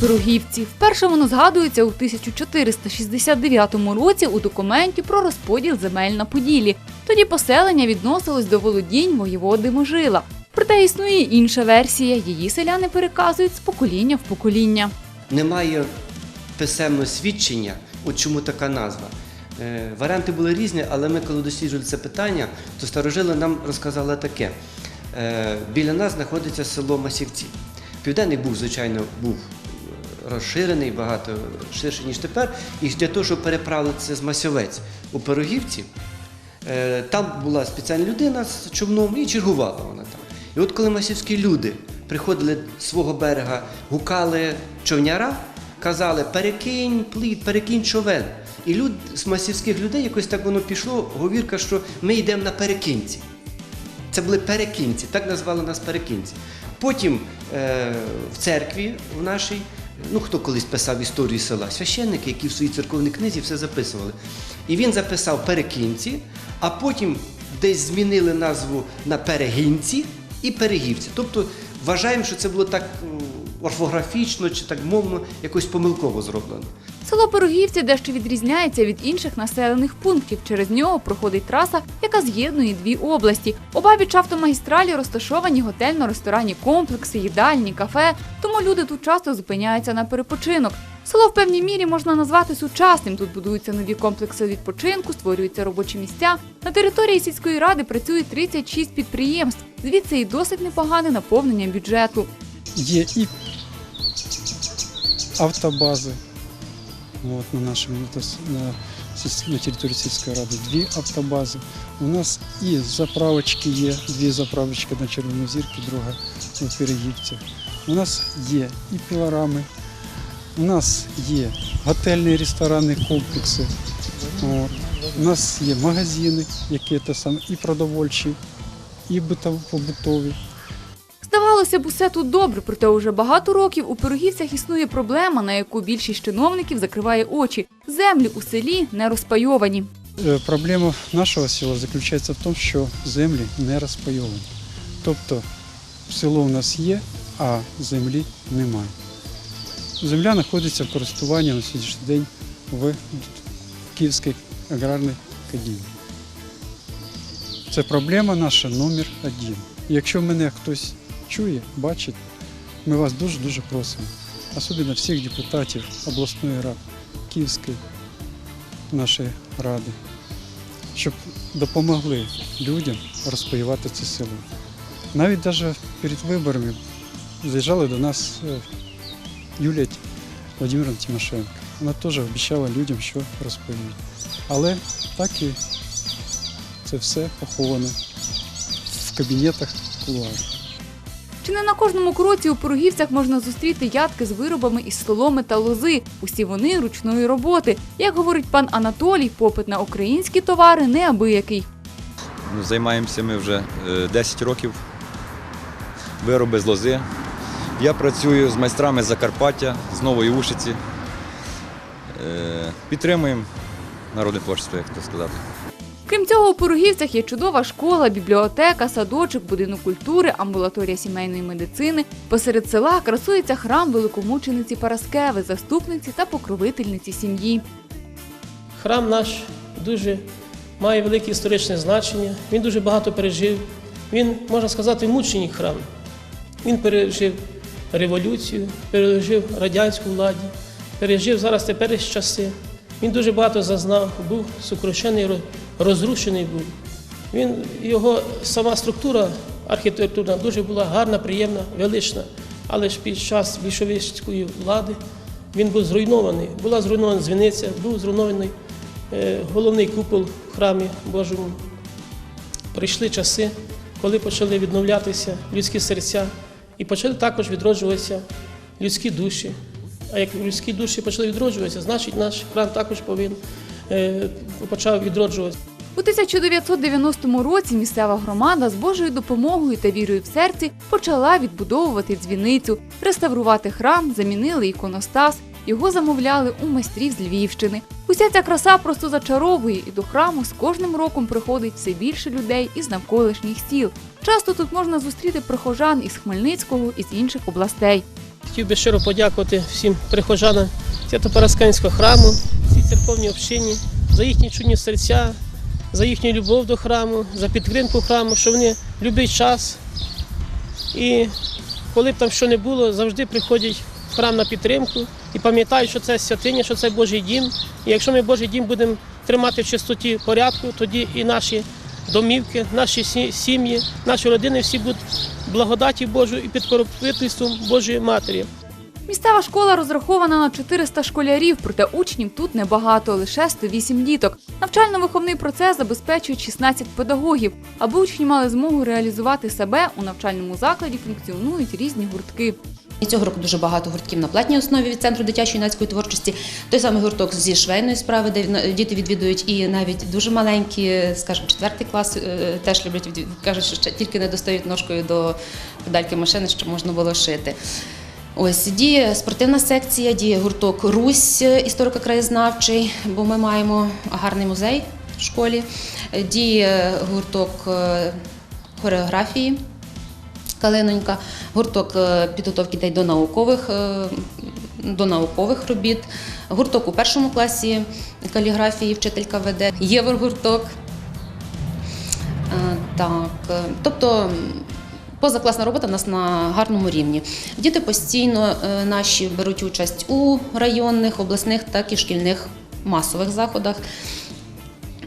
Пирогівці. Вперше воно згадується у 1469 році у документі про розподіл земель на Поділі. Тоді поселення відносилось до володінь воєводи Можила. Проте існує інша версія. Її селяни переказують з покоління в покоління. Немає писемного свідчення, от чому така назва. Е, Варіанти були різні, але ми, коли досліджували це питання, то старожили нам розказали таке. Е, Біля нас знаходиться село Масівці. Південний був, звичайно, був розширений, багато ширше, ніж тепер. І для того, щоб переправитися з Масьовець у Пирогівці, Е, Там була спеціальна людина з човном і чергувала вона там. І от коли масівські люди приходили з свого берега, гукали човняра, казали перекинь плід, перекинь човен. І люд, з масівських людей якось так воно пішло, говірка, що ми йдемо на перекинці. Це були перекинці, так назвали нас перекинці. Потім е, в церкві в нашій, ну хто колись писав історію села, священники, які в своїй церковній книзі все записували. І він записав перекинці, а потім десь змінили назву на перегінці і перегівці. Тобто вважаємо, що це було так орфографічно чи так мовно якось помилково зроблено. Село Пирогівці дещо відрізняється від інших населених пунктів. Через нього проходить траса, яка з'єднує дві області. Обабіч автомагістралі розташовані готельно-ресторанні комплекси, їдальні, кафе. Тому люди тут часто зупиняються на перепочинок. Село в певній мірі можна назвати сучасним. Тут будуються нові комплекси відпочинку, створюються робочі місця. На території сільської ради працює 36 підприємств. Звідси і досить непогане наповнення бюджету. Є і автобази. Вот, на нашем на, на території сільської ради дві автобази. У нас і заправочки є, дві заправочки на Червоній зірці, друга у Перегівцях. У нас є і пілорами, у нас є готельні ресторанні комплекси. От. У нас є магазини, які те саме, і продовольчі, і побутові. Здавалося б, усе тут добре, проте уже багато років у Пирогівцях існує проблема, на яку більшість чиновників закриває очі. Землі у селі не розпайовані. Е, Проблема нашого села заключається в тому, що землі не розпайовані. Тобто село у нас є, а землі немає. Земля знаходиться в користуванні на сьогоднішній день в Київській аграрній каділі. Це проблема наша номер один. Якщо мене хтось чує, бачить, ми вас дуже-дуже просимо, особливо всіх депутатів обласної ради, Київської нашої ради, щоб допомогли людям розпаювати це село. Навіть навіть перед виборами заїжджала до нас е, Юлія Володимировна Тимошенко. Вона теж обіцяла людям, що розпаюють. Але так і це все поховано в кабінетах кулуарів. Чи не на кожному кроці у Пирогівцях можна зустріти ядки з виробами із соломи та лози? Усі вони ручної роботи. Як говорить пан Анатолій, попит на українські товари неабиякий. Ну, Займаємося ми вже е, 10 років. Вироби з лози. Я працюю з майстрами з Закарпаття, з Нової Ушиці. Е, Підтримуємо народне творчество, як то сказати. Крім цього, у Пирогівцях є чудова школа, бібліотека, садочок, будинок культури, амбулаторія сімейної медицини. Посеред села красується храм великомучениці Параскеви, заступниці та покровительниці сім'ї. Храм наш дуже має велике історичне значення. Він дуже багато пережив. Він, можна сказати, мученик храм. Він пережив революцію, пережив радянську владі, пережив зараз теперішні часи. Він дуже багато зазнав, був сукрушений, ро- розрушений був. Він, його сама структура архітектурна дуже була гарна, приємна, велична. Але ж під час більшовицької влади він був зруйнований. Була зруйнована дзвіниця, був зруйнований е, головний купол в храмі Божому. Прийшли часи, коли почали відновлятися людські серця і почали також відроджуватися людські душі. А як людські душі почали відроджуватися, значить наш храм також повинен почав відроджуватися. У 1990 році місцева громада з Божою допомогою та вірою в серці почала відбудовувати дзвіницю, реставрувати храм, замінили іконостас. Його замовляли у майстрів з Львівщини. Уся ця краса просто зачаровує, і до храму з кожним роком приходить все більше людей із навколишніх сіл. Часто тут можна зустріти прихожан із Хмельницького і з інших областей. Хотів би щиро подякувати всім прихожанам Свято-Парасканського храму, всій церковній общині за їхні чудні серця, за їхню любов до храму, за підтримку храму, що вони будь-який час. І коли б там що не було, завжди приходять в храм на підтримку і пам'ятають, що це святиня, що це Божий дім. І якщо ми Божий дім будемо тримати в чистоті порядку, тоді і наші домівки, наші сім'ї, наші родини всі будуть благодаті Божої і під покровительством Божої Матері. Місцева школа розрахована на 400 школярів, проте учнів тут небагато, лише 108 діток. Навчально-виховний процес забезпечують 16 педагогів. Аби учні мали змогу реалізувати себе у навчальному закладі, функціонують різні гуртки. І цього року дуже багато гуртків на платній основі від центру дитячої юнацької творчості. Той самий гурток зі швейної справи, де діти відвідують, і навіть дуже маленькі, скажімо, четвертий клас е, теж люблять кажуть, що ще тільки не достають ножкою до педальки машини, щоб можна було шити. Ось діє спортивна секція, діє гурток Русь е, історико-краєзнавчий, бо ми маємо гарний музей в школі. Діє гурток е, хореографії. Калинонька, гурток е, підготовки дітей до наукових, е, до наукових робіт, гурток у першому класі каліграфії вчителька веде, єврогурток. Е, Так, тобто позакласна робота в нас на гарному рівні. Діти постійно наші беруть участь у районних, обласних, так і шкільних масових заходах.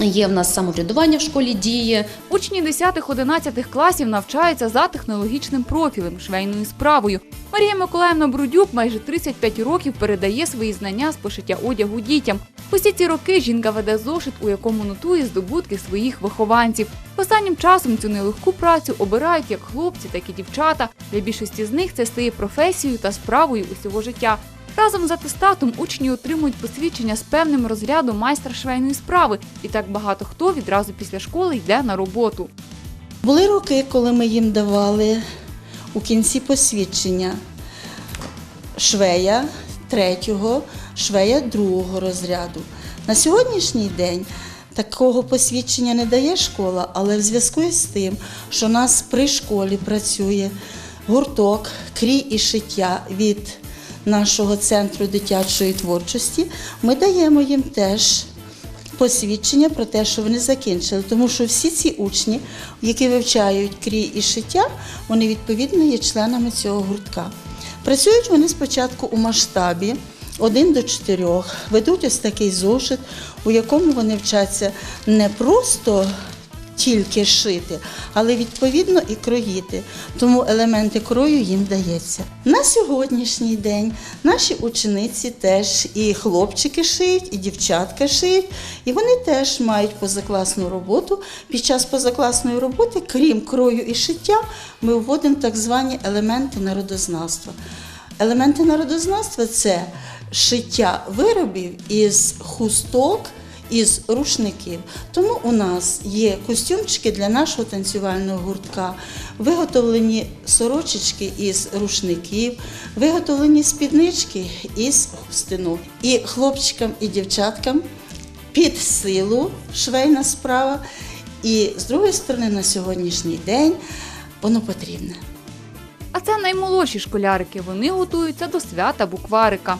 Є в нас самоврядування в школі діє, Учні 10-11 класів навчаються за технологічним профілем швейною справою. Марія Миколаївна Брудюк майже 35 років передає свої знання з пошиття одягу дітям. Усі ці роки жінка веде зошит, у якому нотує здобутки своїх вихованців. Останнім часом цю нелегку працю обирають як хлопці, так і дівчата. Для більшості з них це стає професією та справою усього життя. Разом з атестатом учні отримують посвідчення з певним розрядом майстра швейної справи, і так багато хто відразу після школи йде на роботу. Були роки, коли ми їм давали у кінці посвідчення швея третього, швея другого розряду. На сьогоднішній день такого посвідчення не дає школа, але в зв'язку із тим, що у нас при школі працює гурток крій і шиття від нашого центру дитячої творчості, ми даємо їм теж посвідчення про те, що вони закінчили, тому що всі ці учні, які вивчають крій і шиття, вони відповідно є членами цього гуртка. Працюють вони спочатку у масштабі 1 до 4, ведуть ось такий зошит, у якому вони вчаться не просто тільки шити, але відповідно і кроїти. Тому елементи крою їм дається. На сьогоднішній день наші учениці теж і хлопчики шиють, і дівчатка шиють, і вони теж мають позакласну роботу. Під час позакласної роботи, крім крою і шиття, ми вводимо так звані елементи народознавства. Елементи народознавства це шиття виробів із хусток із рушників. Тому у нас є костюмчики для нашого танцювального гуртка, виготовлені сорочечки із рушників, виготовлені спіднички із хустину. І хлопчикам і дівчаткам під силу швейна справа. І з другої сторони, на сьогоднішній день воно потрібне. А це наймолодші школярики. Вони готуються до свята букварика.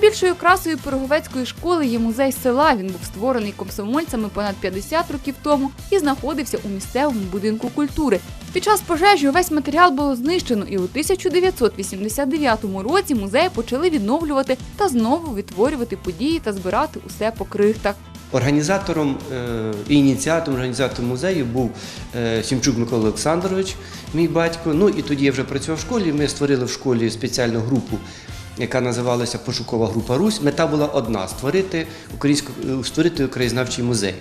Найбільшою красою Пироговецької школи є музей села. Він був створений комсомольцями понад 50 років тому і знаходився у місцевому будинку культури. Під час пожежі увесь матеріал було знищено, і у 1989 році музей почали відновлювати та знову відтворювати події та збирати усе по крихтах. Організатором е, і ініціатором організатором музею був е, Сімчук Микола Олександрович, мій батько. Ну і тоді я вже працював в школі. Ми створили в школі спеціальну групу, яка називалася Пошукова група Русь. Мета була одна створити українську е, створити краєзнавчий музей.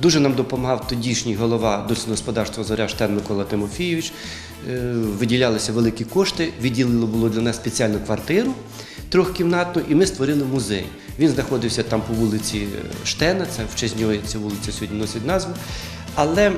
Дуже нам допомагав тодішній голова дослідного Зоря Штен Микола Тимофійович. Е, Виділялися великі кошти, відділили було для нас спеціальну квартиру трьохкімнатну, і ми створили музей. Він знаходився там по вулиці Штена, це в честь нього ця вулиця сьогодні носить назву. Але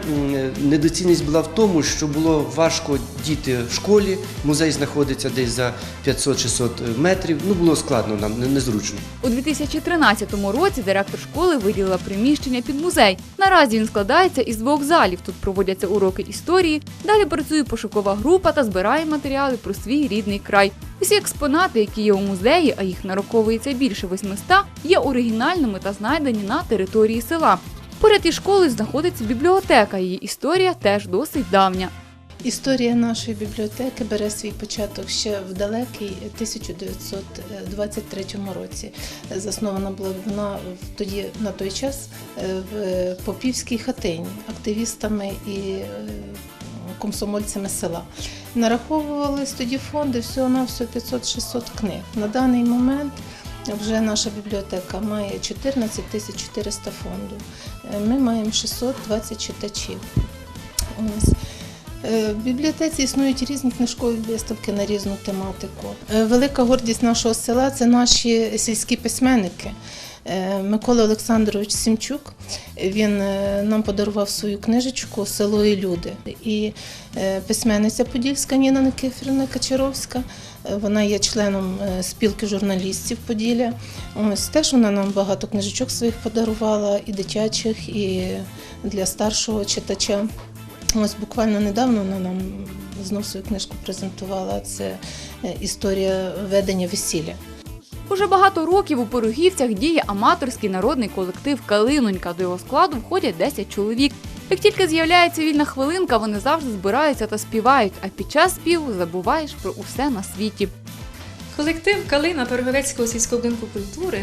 недоцільність була в тому, що було важко діти в школі. Музей знаходиться десь за 500-600 метрів. Ну було складно нам, незручно. У 2013 році директор школи виділила приміщення під музей. Наразі він складається із двох залів. Тут проводяться уроки історії. Далі працює пошукова група та збирає матеріали про свій рідний край. Усі експонати, які є у музеї, а їх нараховується більше 800, є оригінальними та знайдені на території села. Поряд із школою знаходиться бібліотека. Її історія теж досить давня. Історія нашої бібліотеки бере свій початок ще в далекий 1923 році. Заснована була вона тоді на той час е, в Попівській хатині активістами і е, комсомольцями села. Нараховувались тоді фонди всього на всього 500-600 книг. На даний момент вже наша бібліотека має 14 тисяч 400 фонду. Е, Ми маємо 620 читачів. У нас В бібліотеці існують різні книжкові виставки на різну тематику. Е, Велика гордість нашого села це наші сільські письменники. Е, Микола Олександрович Сімчук він е, нам подарував свою книжечку Село і люди. І е, письменниця Подільська Ніна Никифорівна Качаровська. Вона є членом спілки журналістів Поділля. Ось теж вона нам багато книжечок своїх подарувала, і дитячих, і для старшого читача. Ось буквально недавно вона нам знов свою книжку презентувала. Це історія ведення весілля. Уже багато років у Порогівцях діє аматорський народний колектив Калинонька. До його складу входять 10 чоловік. Як тільки з'являється вільна хвилинка, вони завжди збираються та співають, а під час співу забуваєш про усе на світі. Колектив Калина Переговецького сільського будинку культури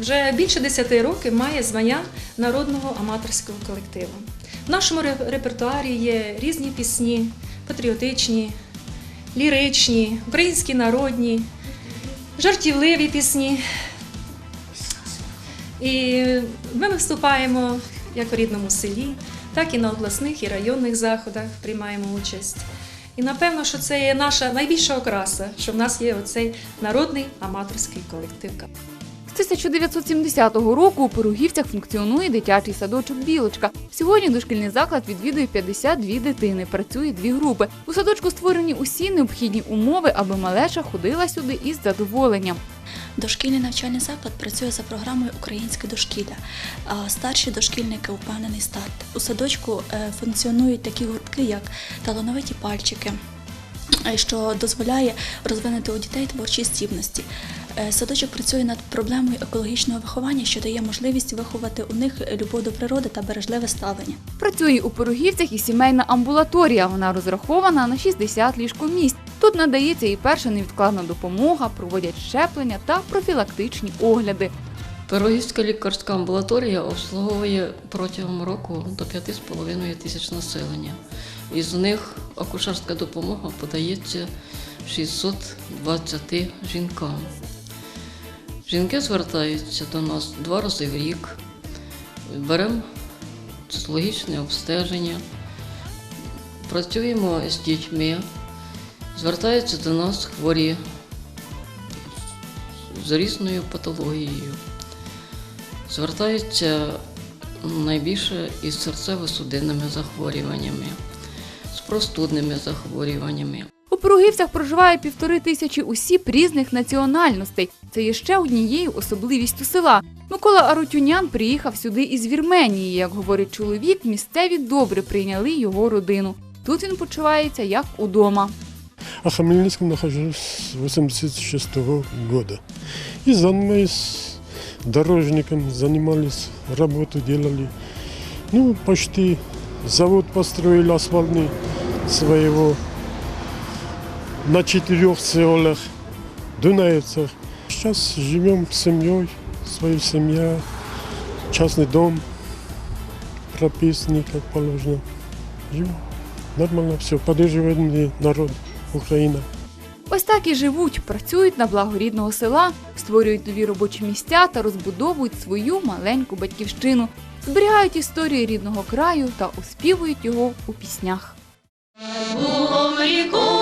вже більше 10 років має звання народного аматорського колективу. В нашому ре- репертуарі є різні пісні, патріотичні, ліричні, українські народні, жартівливі пісні. І ми виступаємо як у рідному селі, так і на обласних і районних заходах приймаємо участь. І напевно, що це є наша найбільша окраса, що в нас є оцей народний аматорський колектив. З 1970 року у Порогівцях функціонує дитячий садочок Білочка. Сьогодні дошкільний заклад відвідує 52 дитини. Працює дві групи. У садочку створені усі необхідні умови, аби малеша ходила сюди із задоволенням. Дошкільний навчальний заклад працює за програмою Українське дошкілля. Старші дошкільники упевнений старт. У садочку е, функціонують такі гуртки, як талановиті пальчики, що дозволяє розвинути у дітей творчі здібності. Е, Садочок працює над проблемою екологічного виховання, що дає можливість виховати у них любов до природи та бережливе ставлення. Працює у Порогівцях і сімейна амбулаторія. Вона розрахована на 60 ліжкомісць. Тут надається і перша невідкладна допомога, проводять щеплення та профілактичні огляди. Пирогівська лікарська амбулаторія обслуговує протягом року до 5,5 тисяч населення. Із них акушерська допомога подається 620 жінкам. Жінки звертаються до нас два рази в рік, беремо цитологічне обстеження, працюємо з дітьми, звертаються до нас хворі з різною патологією. Звертаються найбільше із серцево-судинними захворюваннями, з простудними захворюваннями. У Порогівцях проживає півтори тисячі осіб різних національностей. Це є ще однією особливістю села. Микола Арутюнян приїхав сюди із Вірменії. Як говорить чоловік, місцеві добре прийняли його родину. Тут він почувається як удома. А в Хмельницком нахожусь с 86 года. И занимаюсь дорожником, занимались, работу делали. Ну, почти завод построили асфальтный своего на четырех селах, Дунаевцах. Сейчас живем с семьей, своя семья, частный дом, прописанный, как положено. Живем. Нормально все, поддерживает мне народ, Украина. Ось так і живуть, працюють на благо рідного села, створюють нові робочі місця та розбудовують свою маленьку батьківщину, зберігають історію рідного краю та оспівують його у піснях. Було розкинулось